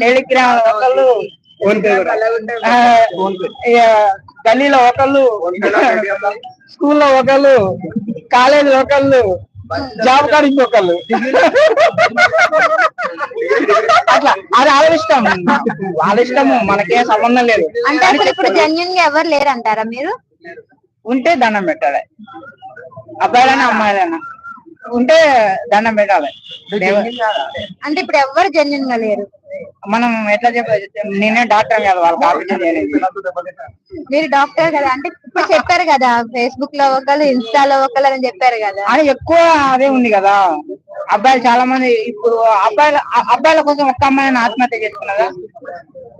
Telegram ఒకళ్ళు. గల్లీలో ఒకళ్ళు. స్కూల్లో ఒకళ్ళు. కాలేజీలో ఒకళ్ళు. జాబ్ కాడికి ఒకళ్ళు. అట్లా అది వాళ్ళ ఇష్టం. వాళ్ళ ఇష్టము మనకేం సంబంధం లేదు. అంటే ఇప్పుడు జెన్యున్గా ఎవరు లేరు అంటారా మీరు? ఉంటే దండం పెట్టాలి. అబ్బాయిలైనా అమ్మాయిలైనా. ఉంటే దండం పెట్టాలి. అంటే ఇప్పుడు ఎవరు జెన్యున్గా లేరు? మనం ఎట్లా చెప్పాలి నేనే డాక్టర్ కాదు వాళ్ళకి ఆపరేషన్ చేయలేదు మీరు డాక్టర్ కదా అంటే ఇప్పుడు చెప్పారు కదా ఫేస్బుక్లో ఒకళ్ళు ఇన్స్టాలో ఒకళ్ళు అని చెప్పారు కదా. అని ఎక్కువ అదే ఉంది కదా. అబ్బాయిలు చాలా మంది ఇప్పుడు అబ్బాయిల అబ్బాయిల కోసం ఒక్క అమ్మాయిని ఆత్మహత్య చేసుకున్నదా?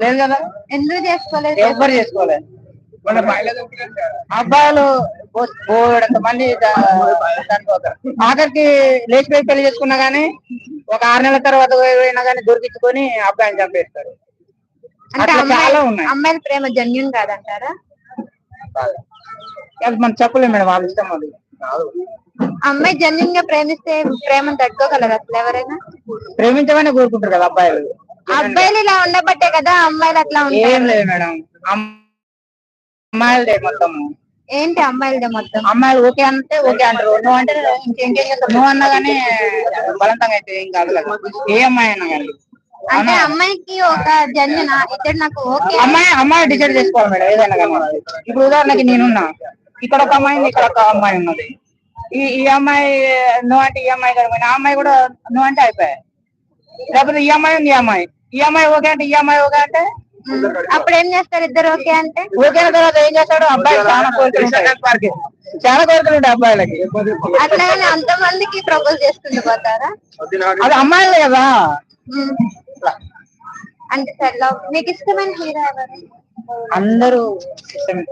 లేదు కదా? ఎందుకు చేసుకోలేదు? ఎవ్వరు చేసుకోలేదు. అబ్బాయిలు బోడంత మంది ఆఖరికి లేచిపోయి పెళ్ళి చేసుకున్నా గానీ ఒక ఆరు నెలల తర్వాత పోయినా గానీ దొరికించుకొని అబ్బాయిని చంపేస్తారు. అంటే అట్లా చాలా ఉన్నాయి. అమ్మాయిల ప్రేమ జెన్యున్ కాదంటారా? అది మనం చెప్పలేము మేడం వాళ్ళ ఇష్టం అది. అమ్మాయి జెన్యున్గా ప్రేమిస్తే ప్రేమను తట్టుకోగలరు అసలు ఎవరైనా? ప్రేమించమని కోరుకుంటారు కదా అబ్బాయిలు. అబ్బాయిలు ఇలా ఉండబట్టే కదా అమ్మాయిలు అట్లా ఏం ఉంటారు. లేదు మేడం. అమ్- అమ్మాయిలదే మొత్తం ఏంటి అమ్మాయిలదే మొత్తం? అమ్మాయిలు ఓకే అంటే ఓకే అంటారు. నువ్వు అంటే ఇంకేం చేస్తారు? నువ్వు అన్నా గానీ బలవంతంగా అయితే ఏం కాదు కదా. ఏ అమ్మాయి అయినా కానీ. అంటే అమ్మాయికి ఒక జెన్యున్? ఇతడు నాకు ఓకే. అమ్మాయి అమ్మాయి డిసైడ్ చేసుకోవాలి మేడం ఏదైనా కానీ ఇప్పుడు ఉదాహరణకి నేనున్నా. ఇక్కడ ఒక అమ్మాయి ఇక్కడ ఒక అమ్మాయి ఉన్నది. ఈ ఈ అమ్మాయి నువ్వు అంటే ఈ అమ్మాయి కనుక ఆ అమ్మాయి కూడా నువ్వు అంటే అయిపోయాయి. లేకపోతే ఈ అమ్మాయి ఉంది ఈ అమ్మాయి. ఈ అమ్మాయి ఓకే అంటే ఈ అమ్మాయి ఓకే అంటే అప్పుడు ఏం చేస్తారు ఇద్దరు? ఓకే అంటే? ఓకే అయిన తర్వాత ఏం చేస్తాడు అబ్బాయి చాలా కోరికలు. చాలా కోరికలు ఉంటాయి అబ్బాయిలకి. అట్లాగని అంత మందికి ప్రపోజ్ చేసుకుంటూ పోతారా? అది అమ్మాయిలే కదా. అంటే సరే లవ్- మీకు ఇష్టమైన హీరో ఎవరు? అందరూ ఇష్టమే.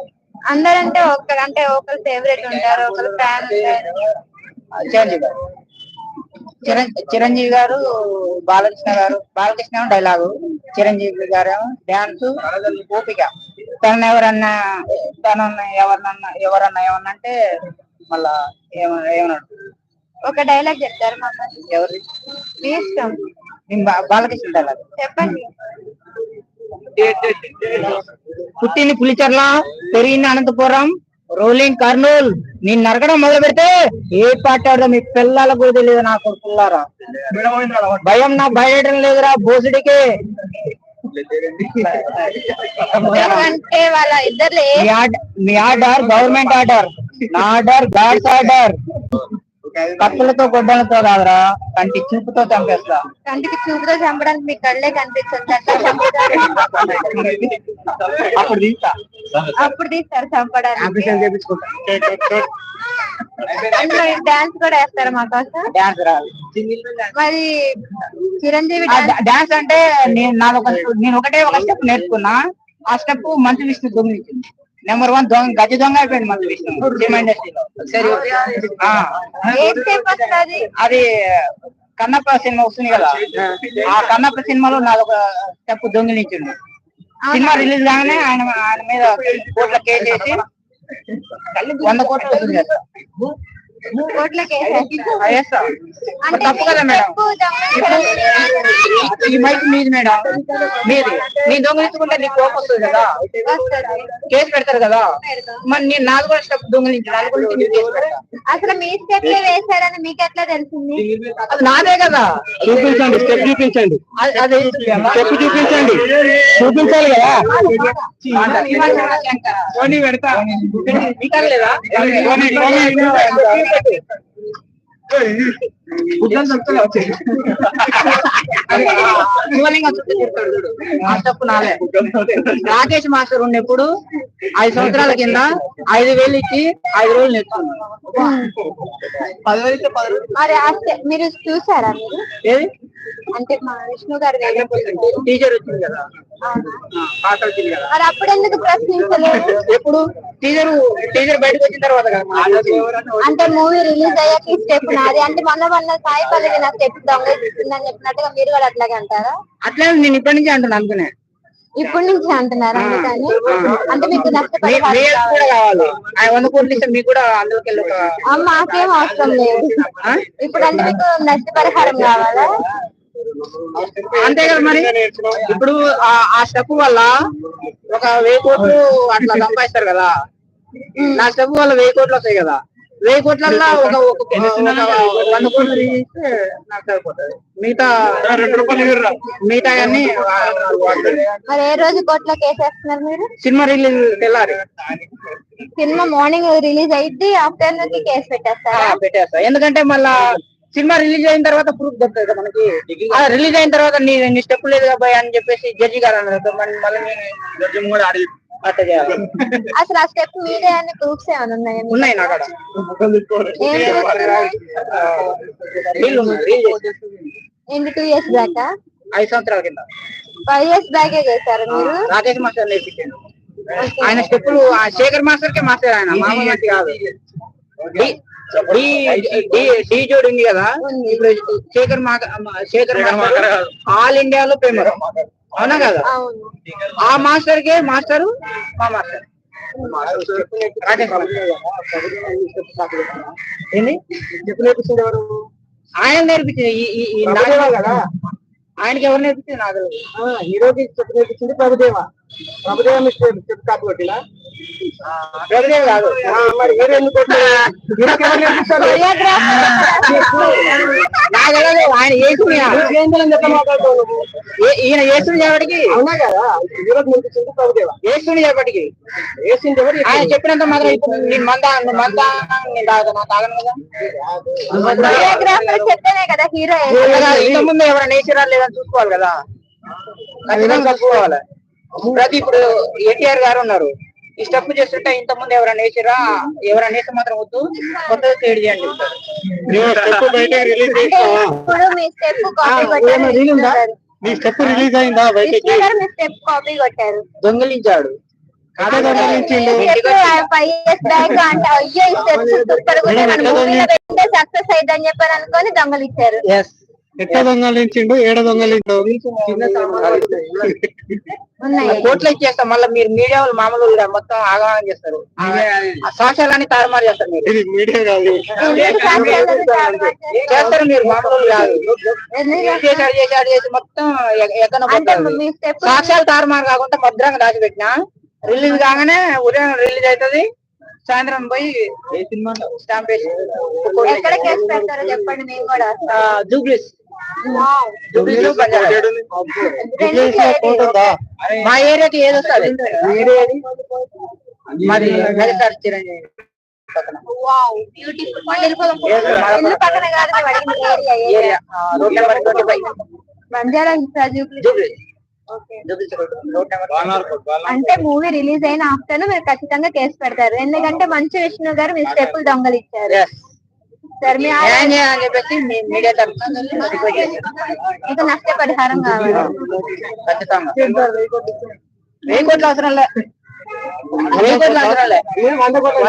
అందరంటే ఒకరు అంటే ఒకరు ఫేవరెట్ ఉంటారు ఒకరు ఫ్యాన్ ఉంటారు. చిరంజీవి గారు బాలకృష్ణ గారు బాలకృష్ణ డైలాగు చిరంజీవి గారు డాన్స్ ఓపిక. తను ఎవరన్నా తను ఎవరినన్నా ఎవరన్నా ఏమన్నా అంటే మళ్ళా ఏమ- ఏమన్నాడు? ఒక డైలాగ్ చెప్తారు మాకు ఎవరి మీ ఇష్టం. బాలకృష్ణ డైలాగ్ చెప్పండి. పుట్టింది పులిచర్ల పెరిగింది అనంతపురం. రోలింగ్ కర్నూల్ నేను నరకడం మొదలు పెడితే ఏ పాట ఆడదో మీ పిల్లల కూడా తెలియదు నా కొడుకులారా. భయం నా బయటం లేదురా బోసుడికి. అంటే వాళ్ళ ఇద్దరు మీ ఆర్డర్ గవర్నమెంట్ ఆర్డర్. నా ఆర్డర్ గాడ్స్ ఆర్డర్. కత్తులతో గొడ్డలతో కాదురా కంటి చూపుతో చంపేస్తా. కంటికి చూపుతో చంపడానికి మీ కళ్ళే కనిపిస్తుంది అప్పుడు తీస్తా అప్పుడు తీస్తారు చంపడానికి. చేపించుకుంటా అందులో డాన్స్ కూడా వేస్తారు మా కోసం. డాన్స్ రాదు మరి చిరంజీవి డాన్స్ అంటే నేను నాది ఒక నేను ఒకటే ఒక స్టెప్ నేర్చుకున్నా. ఆ స్టెప్ మంచి విష్ణు దొంగిలించింది నెంబర్ వన్ దొంగ గజ దొంగ అయిపోయింది మంచి విష్ణు. సినిమా ఇండస్ట్రీలో సరే ఆ. ఏం స్టెప్ వస్తుంది? అది కన్నప్ప సినిమా వస్తుంది కదా. ఆ కన్నప్ప సినిమాలో నాది ఒక స్టెప్ దొంగిలించిండు. సినిమా రిలీజ్ కాగానే ఆయన ఆయన మీద కోట్ల కేసు వేసి వంద కోట్లు వసూలు చేస్తా కోట్లకి ఆ, వేస్తా మరి అంటే తప్పు కదా మేడం. ఈ మైక్ మీది మేడం. మీది. నేను దొంగిలించుకుంటే నీకు కోపం వస్తుంది కదా. కేసు పెడతారు కదా? మరి నేను కూడా స్టెప్ దొంగిలించి. అసలు మీ స్టెప్లే వేశారని మీకు ఎట్లా తెలిసింది? అది నాదే కదా. చూపించండి స్టెప్ చూపించండి. అది- స్టెప్ చూపించండి. చూపించాలి కదా? పెడతా. శివలింగం చుట్టూ చూడు. ఆ రాకేష్ మాస్టర్ ఉన్నప్పుడు ఐదు సంవత్సరాల కింద ఐదు వేలు ఇచ్చి ఐదు రోజులు నేర్చుకున్నాను మరి మీరు చూసారా మీరు? అంటే మా విష్ణు గారు టీచర్ వచ్చింది కదా. మరి అప్పుడు ఎందుకు ప్రశ్నించలేదు? ఎప్పుడు? టీచర్ టీచర్ బయటకు వచ్చిన తర్వాత అంటే మూవీ రిలీజ్ అయ్యాక ఈ స్టెప్ నాది. అంటే మొన్న మొన్న సాయి పల్లవి నా స్టెప్ దొంగలిస్తుందని చెప్పినట్టుగా మీరు కూడా అట్లాగే అంటారా? అట్లే నేను ఇప్పటి నుంచి అంటున్నా అనుకునే ఇప్పటి నుంచి అంటున్నారు అందుకని? అంటే మీకు కూడా కావాలి. వంద కోట్లు ఇస్తే మీకు కూడా అందులోకి మాకేం అవసరం లేదు? ఇప్పుడు అంటే మీకు నష్టపరిహారం కావాలా? అంతే కదా మరి? ఇప్పుడు ఆ- స్టెప్ వల్ల ఒక వెయ్యి కోట్లు అట్లా సంపాదిస్తారు కదా. నా స్టెప్ వల్ల వెయ్యి కోట్లు వస్తాయి కదా. వెయ్యి కోట్లల్లో ఒక ఒక ఒక వంద కోట్లు తీస్తే నాకు సరిపోతుంది. మిగతా రెండు రూపాయలు మిగతా అన్ని మరి ఏ రోజు కోర్టులో కేసు వేస్తున్నారు మీరు? సినిమా రిలీజ్ తెల్లారి. సినిమా మార్నింగ్ రిలీజ్ అయితే ఆఫ్టర్నూన్కి కేసు ఆ, పెట్టేస్తారా పెట్టేస్తా. ఎందుకంటే మళ్ళా సినిమా రిలీజ్ అయిన తర్వాత ప్రూఫ్ దొరుకుతుంది మనకి. రిలీజ్ అయిన తర్వాత నీ నీ స్టెప్ లేదు కదా అని చెప్పేసి జడ్జి గారు అన్నారు మళ్ళీ జడ్జి కూడా అడిగి అసలు ఆ స్టెప్ మీదే అని ప్రూఫ్స్ ఏమైనా ఉన్నాయా? ఉన్నాయి నా కాడ. ఏంటి టూ ఇయర్స్ బ్యాక్? ఐదు సంవత్సరాల కింద. ఫైవ్ ఇయర్స్ బ్యాకే చేశారు మీరు? రాకేష్ మాస్టర్ నేర్పించాను ఆయన స్టెప్పులు ఆ శేఖర్ మాస్టర్ కే మాస్టర్ ఆయన మామూలు కాదు. డి- డి- డి- డి జోడి ఉంది కదా. ఇప్పుడు శేఖర్ మా శేఖర్ ఆల్ ఇండియాలో ఫేమస్. అవునా కదా? ఆ మాస్టర్? K master. మా మాస్టర్. ఏంది ఆయన నేర్పించింది ఆయనకి ఎవరు నేర్పించింది నాకు హీరోకి చెప్పు నేర్పించింది ప్రభుదేవ. ప్రభుదేవ మిస్టర్ చెప్పు కాపీ కొట్టినా? ప్రభుదేవ కాదు. మరి హీరో ఎందుకు హీరోకి ఎవరు నేర్పిస్తారు నాకు తెలియదు, ఆయన యేసుని ఏ- ఈయన యేసుని చేపటికి అవునా కదా? యేసుని చేపటికి ఆయన చెప్పినంత మాత్రం ఇప్పుడు నేను మంద మంద నేను తాగను తాగను కదా? చెప్తేనే కదా హీరో ఇంత ముందు ఎవరైనా నేచర్ లేదని చూసుకోవాలి కదా? ఖచ్చితంగా చూసుకోవాలి ప్రతి ఇప్పుడు ఎన్టీఆర్ గారు ఉన్నారు. ఈ స్టెప్ చేస్తుంటే ఇంత ముందు ఎవరైనా నేచరా ఎవరైనా నేచర్ మాత్రం వద్దు. కొత్తగా క్రియేట్ చేయండి. మీ స్టెప్ రిలీజ్ అయిందా బయటకి విష్ణు గారు. మీ స్టెప్ కాపీ కొట్టారు. దొంగిలించాడు. సక్సెస్ అయిందని చెప్పని అనుకొని దొంగలిచ్చారు. ఎట్లా దొంగలించిండు? ఏడ ఉన్నాయి. కోట్లు ఇచ్చేస్తాం మళ్ళీ మీరు మీడియా వాళ్ళు మామూలు మొత్తం ఆగమనం చేస్తారు. ఆ సాక్ష్యాలన్నీ తారుమారు చేస్తారు మీరు. ఇది మీడియా కాదు. చేస్తారు? మీరు మామూలు కాదు? చేశాడు చేశాడు చేసి మొత్తం ఎక్కడో సాక్ష్యాలు తారుమారు కాకుండా భద్రంగా దాచిపెట్టిన? రిలీజ్ కాగానే ఉదయం రిలీజ్ అవుతుంది సాయంత్రం పోయి స్టాంప్ వేసి ఎక్కడ కేసు పెడతారో చెప్పండి మేము కూడా. జూబ్లీస్. మా ఏరియాకి ఏది వస్తుంది చిరంజీవి నెంబర్ అంటే మూవీ రిలీజ్ అయిన ఆఫ్టర్ మీరు ఖచ్చితంగా కేసు పెడతారు. ఎందుకంటే మంచు విష్ణు గారు మీ స్టెప్పులు దొంగలిచ్చారు. న్యాయం చేయాలని చెప్పేసి మీ మీడియా తరఫున రిక్వెస్ట్ చేశాను. ఇక నష్టపరిహారం కావాలి ఖచ్చితంగా. వెయ్యి కోట్లు అవసరం లే. వెయ్యి కోట్లు అవసరం లే. వంద కోట్లు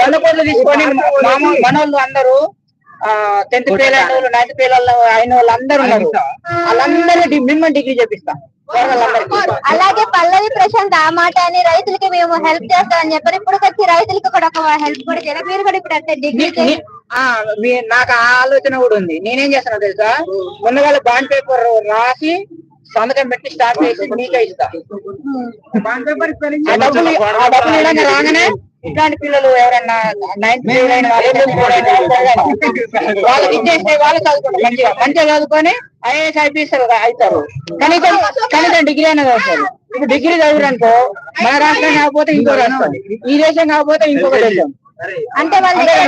వంద వంద తీసుకొని మనోళ్ళు అందరూ టెన్త్ ఫెయిల్ అయిన వాళ్ళు నైన్త్ ఫెయిల్ అయిన వాళ్ళు అందరూ ఉన్నారు వాళ్ళందరూ మినిమం డిగ్రీ చేపిస్తా. అలాగే పల్లవి ప్రశాంత్ ఆ మాట అని రైతులకి మేము హెల్ప్ చేస్తామని చెప్పారు. ఇప్పుడు వచ్చి రైతులకు కూడా ఒక హెల్ప్ కూడా చేయాలి. మీరు కూడా ఇప్పుడు అంటే డిగ్రీ నాకు ఆ ఆలోచన కూడా ఉంది. నేనేం చేస్తాను తెలుసా? ముందుగా బాండ్ పేపర్ రాసి సంతకం పెట్టి స్టార్ట్ చేసి నీకే ఇస్తా. బాండ్ పేపర్ రాగానే ఇట్లాంటి పిల్లలు ఎవరైనా నైన్త్ వాళ్ళకి ఇచ్చేస్తే వాళ్ళు చదువుకుంటారు. మంచిగా మంచిగా చదువుకొని ఐఏఎస్ ఐపీఎస్ అవుతారు. కనీసం కనీసం డిగ్రీ అయినా చదువుతారు. ఇప్పుడు డిగ్రీ చదివారనుకో మన రాష్ట్రం కాకపోతే ఇంకో రాష్ట్రం. ఈ దేశం కాకపోతే ఇంకొక దేశం. అంటే వాళ్ళ వేరే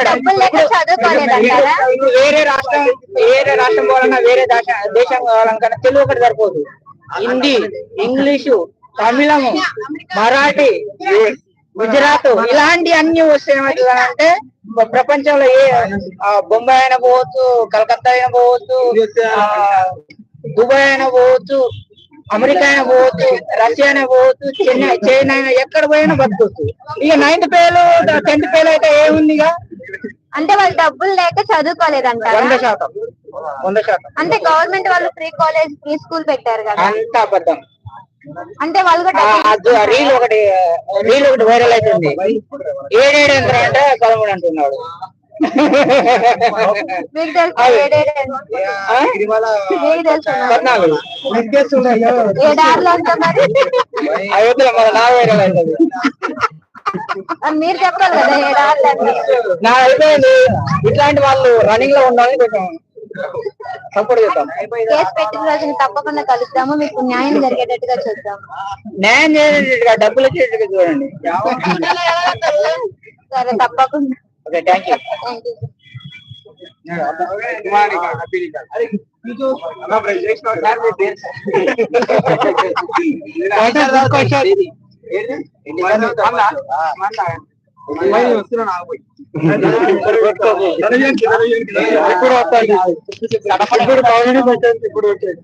రాష్ట్రం వేరే రాష్ట్రం పోవాలన్నా వేరే దేశ- దేశం కావాలన్నా తెలుగు ఒకటి సరిపోదు. హిందీ ఇంగ్లీషు తమిళము మరాఠీ గుజరాత్ ఇలాంటి అన్ని వస్తే ఏమవుతుందంటే ప్రపంచంలో ఏ బొంబాయి అయినా పోవచ్చు కలకత్తా అయినా పోవచ్చు ఆ, దుబాయ్ అయినా పోవచ్చు అమెరికా అయినా పోవచ్చు రష్యా అయినా పోవచ్చు చెన్నై చైనా అయినా ఎక్కడ పోయినా బతుకోవచ్చు ఇక నైన్త్ పేలు టెన్త్ పేలు అయితే ఏముంది ఇక అంటే వాళ్ళు డబ్బులు లేక చదువుకోలేదంటారా? వంద శాతం. వంద శాతం. అంటే గవర్నమెంట్ వాళ్ళు ఫ్రీ కాలేజ్ ఫ్రీ స్కూల్ పెట్టారు కదా. అంత అబద్ధం. అంటే వాళ్ళు రీల్ ఒకటి రీల్ ఒకటి వైరల్ అవుతుంది ఏడేడు ఎంత అంటే పదమూడు అంటున్నాడు. పద్నాలుగు. మరి. అయోధ్య మన నాలుగు వేల అవుతుంది అది మీరు చెప్పాలి కదా ఏడార్లు అంటే నా అయిపోయింది ఇట్లాంటి వాళ్ళు రన్నింగ్లో ఉండాలని కొంచెం సపోర్ట్ చేద్దాం. కేసు పెట్టిన రోజున తప్పకుండా కలుద్దాము. మీకు న్యాయం జరిగేటట్టుగా చూద్దాం న్యాయం చేసేట్టుగా డబ్బులు వచ్చేట్టుగా చూడండి. సరే తప్పకుండా. Okay thank you. Thank you. What is good question? ఇప్పుడు వచ్చేది